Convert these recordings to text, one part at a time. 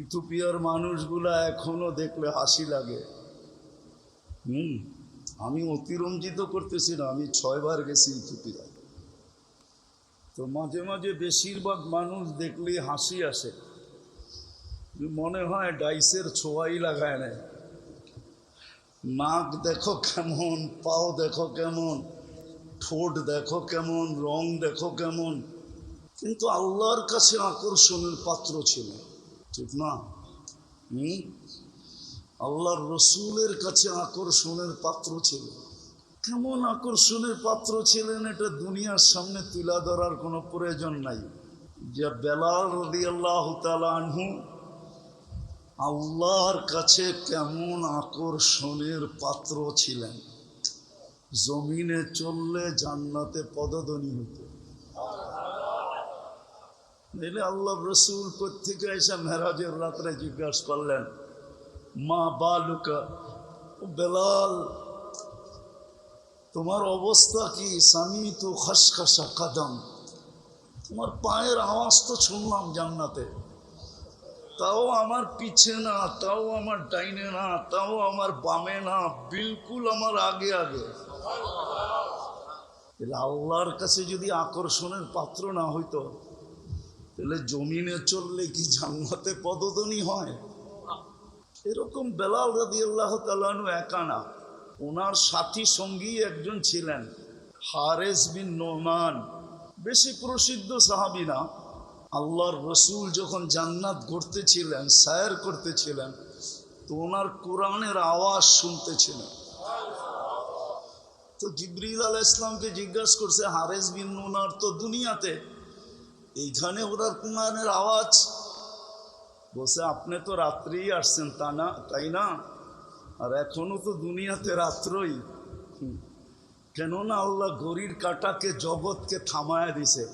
ইথোপিয়ার মানুষগুলা এখনও দেখলে হাসি লাগে। হুম, আমি অতিরঞ্জিত করতেছি না, আমি ছয়বার গেছি ইথোপিয়ায় তো মাঝে মাঝে বেশিরভাগ মানুষ দেখলে হাসি আসে। মনে হয় ডাইসের ছোঁয়াই লাগায় নেয় নাক দেখো কেমন, পাও দেখো কেমন, ঠোঁট দেখো কেমন, রং দেখো কেমন। কিন্তু আল্লাহর কাছে আকর্ষণের পাত্র ছিল। ঠিক না? আল্লাহর রসুলের কাছে আকর্ষণের পাত্র ছিল কেমন আকর্ষণের পাত্র ছিলেন এটা দুনিয়ার সামনে তুলা ধরার কোনো প্রয়োজন নাই। যে বেলাল রদি আল্লাহ আনহু আল্লাহর কাছে কেমন আকর্ষণের পাত্র ছিলেন। জমিনে চললে জান্নাতে পদধ্বনি হতো। নইলে আল্লাহ রসুল থেকে এসে মেরাজের রাত্রে জিজ্ঞাসা করলেন, মা বালুকা বেলাল, তোমার অবস্থা কি? স্বামী তো খসখসা কাদম। তোমার পায়ের আওয়াজ তো শুনলাম জান্নাতে। তাও আমার পিছে না, তাও আমার ডাইনে না, তাও আমার বামে না, বিলকুল আমার আগে আগে। আল্লাহর কাছে যদি আকর্ষণের পাত্র না হইতো তাহলে জমিনে চললে কি জান্নাতে পদধ্বনি হয়? এরকম বেলাল রাদি আল্লাহ তালু একা না। ওনার সাথী সঙ্গী একজন ছিলেন, হারেস বিন নোমান। বেশি প্রসিদ্ধ সাহাবি না। আল্লাহর রসুল যখন জান্নাত করতেছিলেন সায়ের করতেছিলেন, তো ওনার কোরআনের আওয়াজ শুনতেছিলেন। তো জিবরিল আলাহ ইসলামকে জিজ্ঞাসা করছে, হারেস বিন নোনার তো দুনিয়াতে এইখানে ওনার কোরআনের আওয়াজ। বলছে, আপনি তো রাত্রেই আসছেন, তা না, তাই না? আর এখনও তো দুনিয়াতে রাত্রই। কেননা আল্লাহ গরির কাটাকে, জগৎকে থামায় দিছে।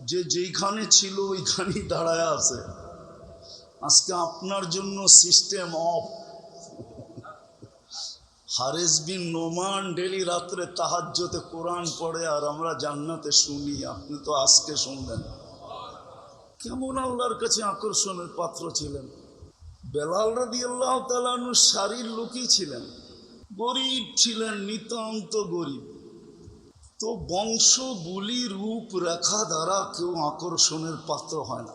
যে যেইখানে ছিল, ওইখানেই দাঁড়ায় আছে। আজকে আপনার জন্য system of Haris bin Noman daily রাত্রে তাহাজ্যতে কোরআন পড়ে আর আমরা জান্নাতে শুনি। আপনি তো আজকে শুনলেন। কেমন আল্লাহর কাছে আকর্ষণের পাত্র ছিলেন? বেলাল রাদি আল্লাহ তালানুর শারীর লোকই ছিলেন। গরিব ছিলেন, নিতান্ত গরিব। তো বংশ, বুলি, রূপ, রেখা দ্বারা কেউ আকর্ষণের পাত্র হয় না।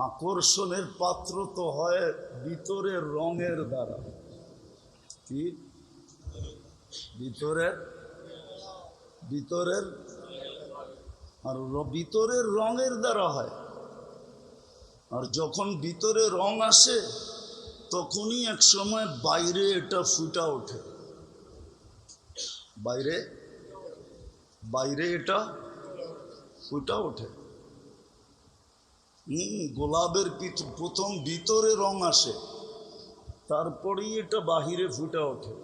আকর্ষণের পাত্র তো হয় ভিতরের রঙের দ্বারা। কি? ভিতরের ভিতরের, আর ভিতরের রঙের দ্বারা হয়। আর যখন ভিতরে রং আসে, তখনই এক সময় বাইরে এটা ফুটা ওঠে। বাইরে বাইরে এটা ফুটা ওঠে। হুম, গোলাপের প্রথম ভিতরে রং আসে, তারপরেই এটা বাহিরে ফুটা ওঠে।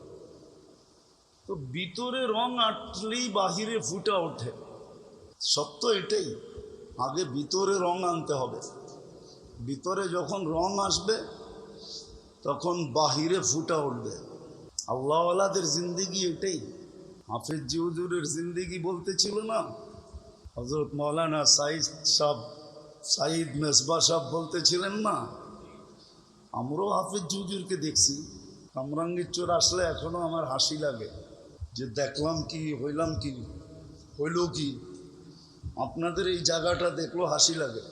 তো ভিতরে রং আটলেই বাহিরে ফুটা ওঠে। সত্য এটাই, আগে ভিতরে রং আনতে হবে। ভিতরে যখন রং আসবে, তখন বাহিরে ফুটা উঠবে। আল্লাহওয়ালাদের জিন্দিগি এটাই। হাফিজ জিউজুরের জিন্দিগি বলতে ছিল না? হজরত মৌলানা সাইদ সাহ সাইদ মেসবা সাহ বলতেছিলেন না? আমরাও হাফিজ জুজুরকে দেখছি। কামরাঙ্গীর চোর আসলে এখনও আমার হাসি লাগে। যে দেখলাম কি, হইলাম কি হইল কি? আপনাদের এই জায়গাটা দেখল হাসি লাগে।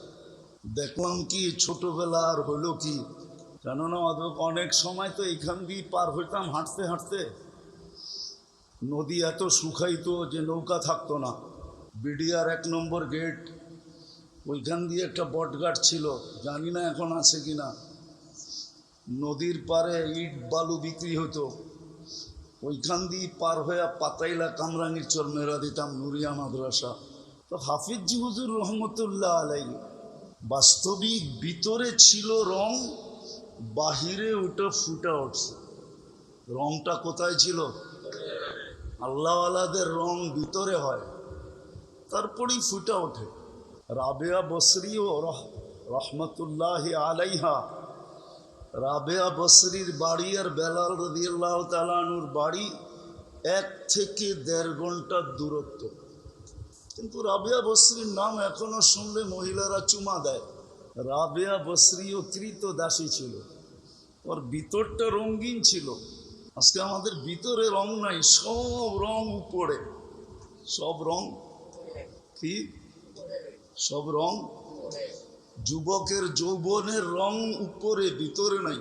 দেখলাম কি, ছোটবেলা আর হইল কি? কেননা অনেক সময় তো এইখান দিয়ে পার হইতাম হাঁটতে হাঁটতে। নদী এত শুকাইতো যে নৌকা থাকতো না। বিডিআর এক নম্বর গেট, ওইখান দিয়ে একটা বটগাট ছিল। জানি না এখন আছে কি না। নদীর পারে ইট বালু বিক্রি হতো ওইখান দিয়ে পার হইয়া পাতাইলা কামরাঙ্গির চর মেরা দিতাম নুরিয়া মাদ্রাসা। তো হাফিজ হুজুর রহমতুল্লাহ আলাই, বাস্তবিক ভিতরে ছিল রং, বাহিরে ওটা ফুটা উঠছে। রংটা কোথায় ছিল? আল্লাহওয়ালাদের রং ভিতরে হয়, তারপরেই ফুটা ওঠে। রাবেয়া বসরি ও রহ, রহমতুল্লাহ আলাইহা রাবেয়া বসরির বাড়ি আর বেলাল রদিয়াল্লাহ তালানুর বাড়ি এক থেকে দেড় ঘণ্টার দূরত্ব। কিন্তু রাবেয়া বসরির নাম এখনও শুনলে মহিলারা চুমা দেয়। রাবেয়া বসরিও কৃত দাসী ছিল। ওর ভিতরটা রঙিন ছিল। আজকে আমাদের ভিতরে রং নাই, সব রং উপরে। সব রং? কি? সব রং? যুবকের যৌবনের রং উপরে, ভিতরে নাই।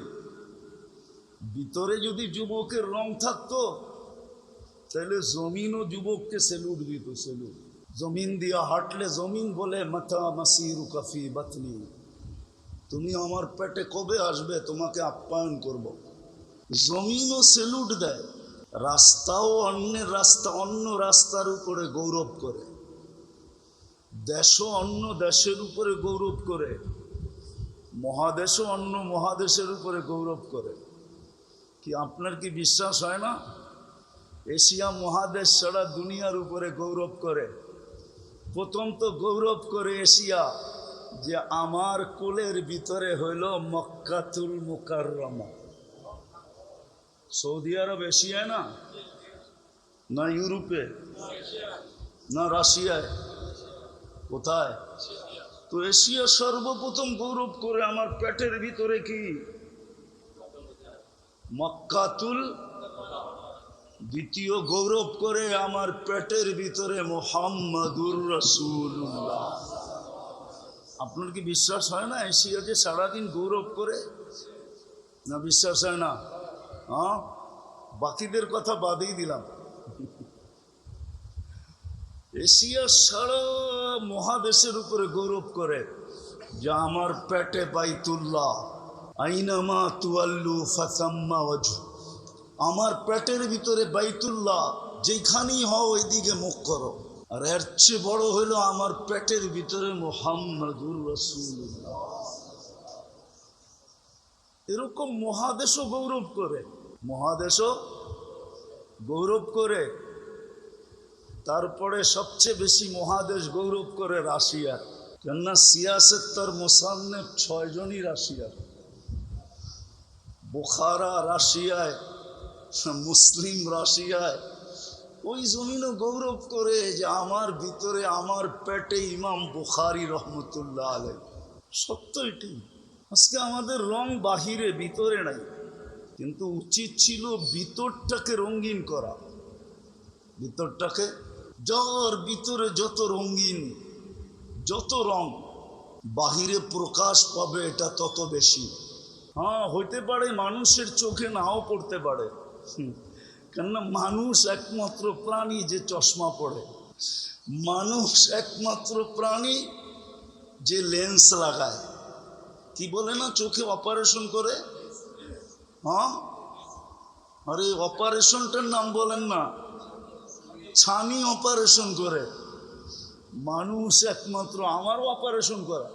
ভিতরে যদি যুবকের রং থাকতো, তাহলে জমিনও যুবককে সেলুট দিত, সেলুট। জমিন দিয়া হাঁটলে জমিন বলে, মাথা মাসিরু কাফি বাতনি। তুমি আমার পেটে কবে আসবে? তোমাকে আপ্যায়ন করব। জমিনও সেলুট দেয়। রাস্তাও অন্যের রাস্তা, অন্য রাস্তার উপরে গৌরব করে। দেশও অন্য দেশের উপরে গৌরব করে, মহাদেশও অন্য মহাদেশের উপরে গৌরব করে। কি আপনার কি বিশ্বাস হয় না? এশিয়া মহাদেশ ছাড়া দুনিয়ার উপরে গৌরব করে। প্রথম তো গৌরব করে এশিয়া, যে আমার কোলের ভিতরে হইল মক্কাতুল মুকাররমা। সৌদি আরব এশিয়ায় না? না ইউরোপে? না রাশিয়ায়? কোথায়? তো এশিয়া সর্বপ্রথম গৌরব করে আমার পেটের ভিতরে কি? মক্কাতুল দ্বিতীয় গৌরব করে আমার পেটের ভিতরে মোহাম্মদুর রসুল্লাহ আপনার কি বিশ্বাস হয় না এশিয়া যে সারাদিন গৌরব করে? না, বিশ্বাস হয় না। হ্যাঁ? বাকিদের কথা বাদেই দিলাম। এশিয়া সারা মহাদেশের উপরে গৌরব করে যা আমার পেটে বাইতুল্লাহ, আইনামা তুয়াল্লু ফাসাম্মা ওয়াজু আমার পেটের ভিতরে বাইতুল্লাহ যেখানেই হও ওইদিকে মুখ করো। আর এর চেয়ে বড় হইল আমার পেটের ভিতরে মোহাম্মদুর রসুল্লাহ এরকম মহাদেশও গৌরব করে। মহাদেশও গৌরব করে। তারপরে সবচেয়ে বেশি মহাদেশ গৌরব করে রাশিয়া। কেননা সিয়াসের তার মোসান্নে ছয়জনই রাশিয়ার বোখারা রাশিয়ায়, মুসলিম রাশিয়ায়, ওই জমিনও গৌরব করে যে আমার ভিতরে আমার পেটে ইমাম বুখারি রহমতুল্লাহ আলাই। সত্য এটি আজকে আমাদের রং বাহিরে, ভিতরে নাই। কিন্তু উচিত ছিল ভিতরটাকে রঙিন করা। ভিতরটাকে যার ভিতরে যত রঙিন, যত রং, বাহিরে প্রকাশ পাবে এটা তত বেশি। হ্যাঁ হইতে পারে মানুষের চোখে নাও পড়তে পারে। কেননা মানুষ একমাত্র প্রাণী যে চশমা পড়ে। মানুষ একমাত্র প্রাণী যে লেন্স লাগায়। কি বলে না, চোখে অপারেশন করে? হ্যাঁ? আরে, অপারেশনটার নাম বলেন না। ছানি অপারেশন করে। মানুষ একমাত্র আমারও অপারেশন করা।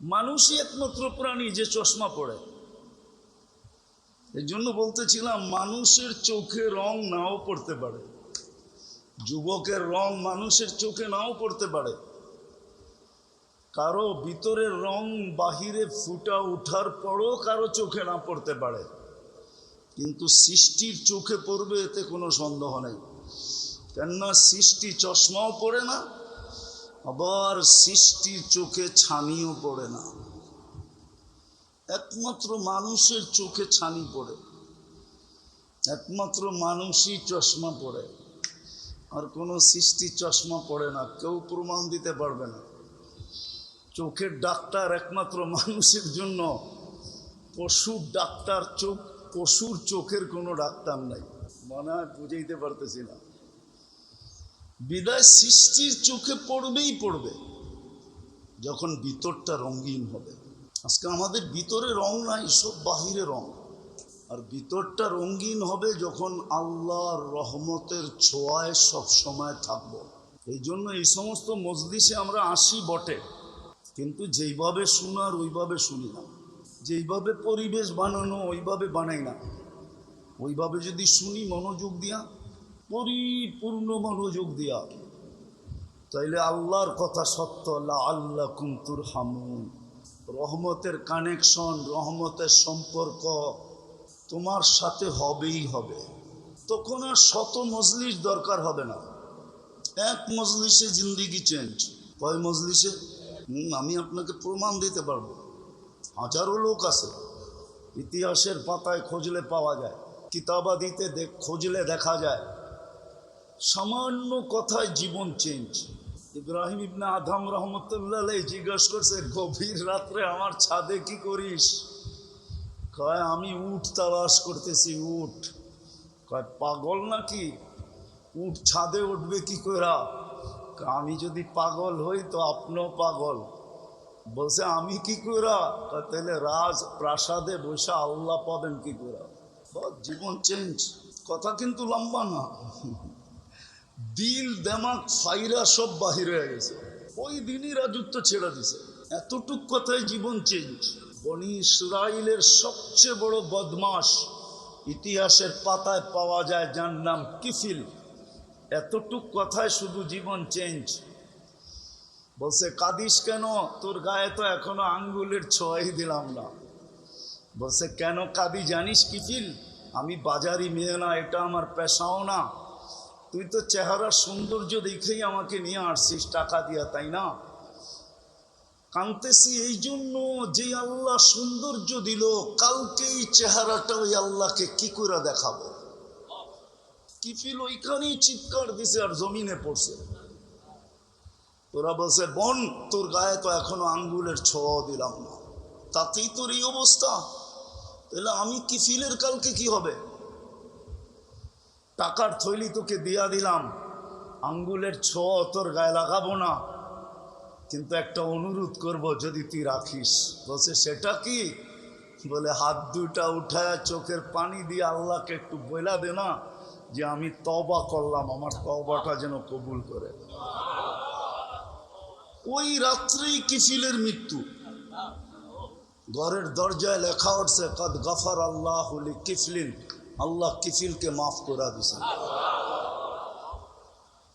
মানুষই একমাত্র প্রাণী যে চশমা পড়ে। এই জন্য বলতেছিলাম, মানুষের চোখে রং নাও পড়তে পারে। যুবকের রং মানুষের চোখে নাও পড়তে পারে। কারও ভিতরের রং বাহিরে ফুটা উঠার পরও কারও চোখে না পড়তে পারে। কিন্তু সৃষ্টির চোখে পড়বে, এতে কোনো সন্দেহ নেই। কেননা সৃষ্টি চশমাও পড়ে না, আবার সৃষ্টির চোখে ছানিও পড়ে না। একমাত্র মানুষের চোখে ছানি পড়ে, একমাত্র মানুষই চশমা পড়ে। আর কোনো সৃষ্টি চশমা পড়ে না, কেউ প্রমাণ দিতে পারবে না। চোখের ডাক্তার একমাত্র মানুষের জন্য, পশুর ডাক্তার চোখ পশুর চোখের কোনো ডাক্তার নাই। মনে হয় বুঝাইতে পারতেছি না। বিদায় সৃষ্টির চোখে পড়বেই পড়বে, যখন ভিতরটা রঙিন হবে। আজকে আমাদের ভিতরে রং নাই, সব বাহিরে রং। আর ভিতরটা রঙিন হবে যখন আল্লাহর রহমতের ছোঁয়ায় সব সময় থাকব। এই জন্য এই সমস্ত মজলিসে আমরা আসি বটে, কিন্তু যেইভাবে শোনার ওইভাবে শুনি না। যেইভাবে পরিবেশ বানানো, ওইভাবে বানাই না। ওইভাবে যদি শুনি মনোযোগ দিয়া, পরিপূর্ণ মনোযোগ দিয়া, তাইলে আল্লাহর কথা সত্য আল্লাহ কুন্তুর হামুন রহমতের কানেকশন, রহমতের সম্পর্ক তোমার সাথে হবেই হবে। তখন আর শত মজলিস দরকার হবে না। এক মজলিসে জিন্দিগি চেঞ্জ কয় মজলিসে? আমি আপনাকে প্রমাণ দিতে পারব। হাজারো লোক আছে। ইতিহাসের পাতায় খুঁজলে পাওয়া যায়, কিতাবাদিতে খুঁজলে দেখা যায়। সামান্য কথায় জীবন চেঞ্জ ইব্রাহিম ইবনে আদম রহমতুল্লাহ জিজ্ঞাসা করছে, গভীর রাত্রে আমার ছাদে কি করিস? কয়, আমি উঠ তালাশ করতেছি উঠ কয়, পাগল নাকি? উঠ ছাদে উঠবে কি করা আমি যদি পাগল হই তো আপনিও পাগল। বলছে, আমি কি করা তাহলে রাজ প্রাসাদে বসে আল্লাহ পাবেন কি করা জীবন চেঞ্জ কথা কিন্তু লম্বা না। দিল দেমাগ ফাইরা সব বাহির হয়ে গেছে। ওই দিনই রাজত্ব ছেড়ে দিছে। এতটুক কথায় জীবন চেঞ্জ বনি ইসরাইলের সবচেয়ে বড় বদমাস ইতিহাসের পাতায় পাওয়া যায় যার নাম কিফিল। এতটুক কথায় শুধু জীবন চেঞ্জ বলছে, কাদিস কেন? তোর গায়ে তো এখনও আঙ্গুলের ছোঁয়াই দিলাম না। বলছে, কেন কাদি? জানিস কিফিল আমি বাজারি মেয়ে না, এটা আমার পেশাও না। তুই তো চেহারা সৌন্দর্য দেখেই আমাকে নিয়ে আসছিস, টাকা দিয়া, তাই না? কাঁদতেছি, এই জন্য যে আল্লাহ সৌন্দর্য দিল কালকে এই চেহারাটা ওই আল্লাহকে কি করে দেখাবো? কিফিল ওইখানেই চিৎকার দিছে আর জমিনে পড়ছে। তোরা বলছে, বোন, তোর গায়ে তো এখনও আঙ্গুলের ছোঁয়া দিলাম না। তাতেই তোর এই অবস্থা। তাহলে আমি কিফিলের কালকে কি হবে? টাকার থৈলি তোকে দিয়া দিলাম। আঙ্গুলের ছোঁয়া তোর গায়ে লাগাবো না। কিন্তু একটা অনুরোধ করব, যদি তুই রাখিস। বলছে, সেটা কি? বলে, হাত দুইটা উঠায় চোখের পানি দিয়ে আল্লাহকে একটু বইলা দে না, যে আমি তবা করলাম। আমার তবাটা যেন কবুল করে। ওই রাত্রেই কিচিলের মৃত্যু। ঘরের দরজায় লেখা উঠছে, কদ গফর আল্লাহ কিফলিন আল্লাহ কিফিলকে মাফ করা দিছেন